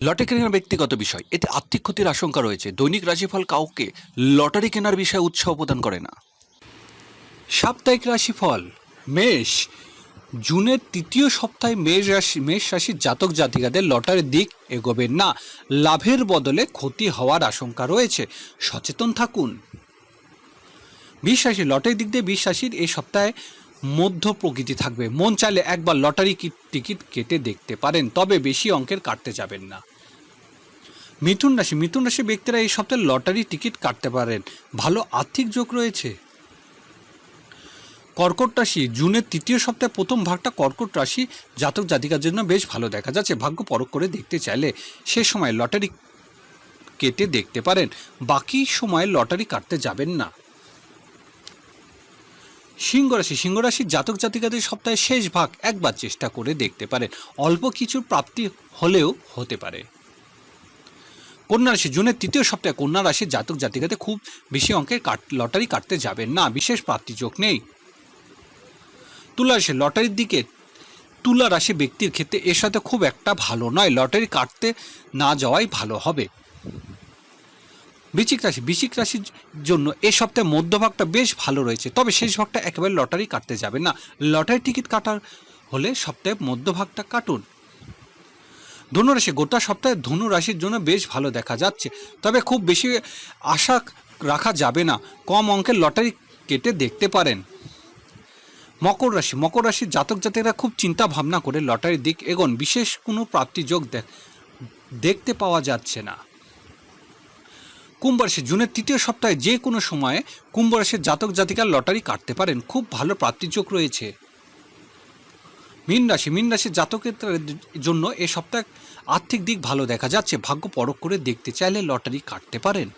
Lottery কেনার ব্যক্তিগত বিষয়, এতে আর্থিক ক্ষতির আশঙ্কা রয়েছে। দৈনিক রাশিফল কাউকে লটারি কেনার বিষয়ে উৎসাহ প্রদান করে না। সাপ্তাহিক রাশিফল, মেষ। জুনের তৃতীয় সপ্তাহে মেষ রাশি, মেষ রাশির জাতক জাতিকাদের লটারির দিক এগোবে না। লাভের বদলে ক্ষতি হওয়ার আশঙ্কা রয়েছে। সচেতন থাকুন। বিশ্বাসী লটারির দিক দিয়ে বিশ্বাসীর এই সপ্তাহে মধ্য প্রকৃতি থাকবে। মন চাইলে একবার লটারি টিকিট কেটে দেখতে পারেন, তবে বেশি অঙ্কের কাটতে যাবেন না। মিথুন রাশি মিথুন রাশি ব্যক্তিরা এই সপ্তাহে লটারি টিকিট কাটতে পারেন। ভালো আর্থিক যোগ রয়েছে। কর্কট রাশি, জুনের তৃতীয় সপ্তাহে প্রথম ভাগটা কর্কট রাশি জাতক জাতিকার জন্য বেশ ভালো দেখা যাচ্ছে। ভাগ্য পরখ করে দেখতে চাইলে সে সময় লটারি কেটে দেখতে পারেন। বাকি সময় লটারি কাটতে যাবেন না। সিংহ রাশি, সিংহ জাতক জাতিকাদের সপ্তাহের শেষ ভাগ একবার চেষ্টা করে দেখতে পারেন। অল্প কিছুর প্রাপ্তি হলেও হতে পারে। কন্যা রাশি, জুনের তৃতীয় সপ্তাহে কন্যা রাশির জাতক জাতিকাতে খুব বেশি অঙ্কের কাট, লটারি কাটতে যাবেন না, বিশেষ প্রাপ্তিযোগ নেই। তুলা রাশি, লটারির দিকে তুলা রাশি ব্যক্তির ক্ষেত্রে এর সাথে খুব একটা ভালো নয়। লটারি কাটতে না যাওয়াই ভালো হবে। বৃশ্চিক রাশি, বৃশ্চিক রাশির জন্য এই সপ্তাহে মধ্যভাগটা বেশ ভালো রয়েছে। তবে শেষ ভাগটা একেবারে লটারি কাটতে যাবে না। লটারি টিকিট কাটার হলে সপ্তাহে মধ্যভাগটা কাটুন। ধনুরাশি গোটা সপ্তাহে ধনু রাশির জন্য বেশ ভালো দেখা যাচ্ছে। তবে খুব বেশি আশা রাখা যাবে না। কম অঙ্কের লটারি কেটে দেখতে পারেন। মকর রাশি, মকর রাশির জাতক জাতিকরা খুব চিন্তা ভাবনা করে লটারির দিক এগোন। বিশেষ কোনো প্রাপ্তিযোগ দেখ- দেখতে পাওয়া যাচ্ছে না। কুম্ভ রাশি জুনের তৃতীয় সপ্তাহে যে কোনো সময়ে কুম্ভ রাশির জাতক জাতিকার লটারি কাটতে পারেন। খুব ভালো প্রাপ্তিযোগ রয়েছে। মীন রাশি, মীন রাশির জাতকের জন্য এ সপ্তাহে আর্থিক দিক ভালো দেখা যাচ্ছে। ভাগ্য পরখ করে দেখতে চাইলে লটারি কাটতে পারেন।